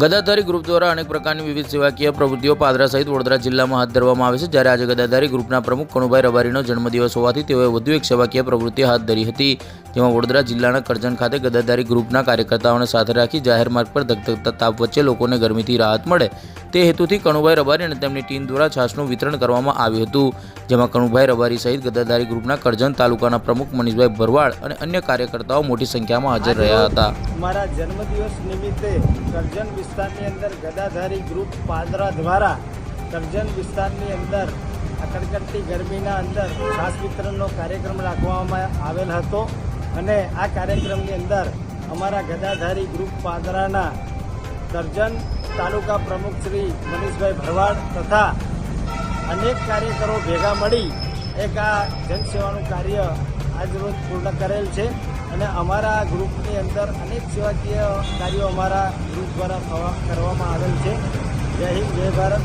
ગદાધારી group દ્વારા અનેક પ્રકારની વિવિધ સેવાકીય પ્રવૃત્તિઓ પાદરા સહિત વડોદરા જિલ્લામાં હાથ ધરવામાં આવે છે. જ્યારે આજે ગદાધારી ગ્રુપના પ્રમુખ કણુભાઈ રબારીનો જન્મદિવસ હોવાથી તેઓએ વધુ એક સેવાકીય પ્રવૃત્તિ હાથ ધરી હતી. જેમાં વડોદરા જિલ્લાના કરજણ ખાતે ગદાધારી ગ્રુપના કાર્યકર્તાઓને સાથે રાખી જાહેર માર્ગ પર ધગધગતા તાપ વચ્ચે લોકોને ગરમીથી રાહત મળે. તે હેતુથી કણુભાઈ રબારી અને તેમની ટીમ દ્વારા છાશનું વિતરણ કરવામાં આવ્યું હતું જેમાં કણુભાઈ રબારી સહિત ગદાધારી ગ્રુપના કરજણ તાલુકાના પ્રમુખ મનીષભાઈ ભરવાડ અને અન્ય કાર્યકર્તાઓ મોટી સંખ્યામાં હાજર રહ્યા હતા. મારા જન્મદિવસ નિમિત્તે કરજણ વિસ્તારની અંદર ગદાધારી ગ્રુપ પાદરા દ્વારા કરજણ વિસ્તારની અંદર કડકડતી ગરમીના અંદર છાસ વિતરણનો કાર્યક્રમ રાખવામાં આવેલ હતો અને આ કાર્યક્રમની અંદર અમારા ગદાધારી ગ્રુપ પાદરાના કરજણ તાલુકા પ્રમુખ શ્રી મનીષભાઈ ભરવાડ તથા અનેક કાર્યકરો ભેગા મળી એક આ જનસેવાનું કાર્ય આજરોજ પૂર્ણ કરેલ છે અને અમારા ગ્રુપની અંદર અનેક સેવાકીય કાર્યો અમારા ગ્રુપ દ્વારા કરવામાં આવેલ છે. જય હિન્દ, જય ભારત.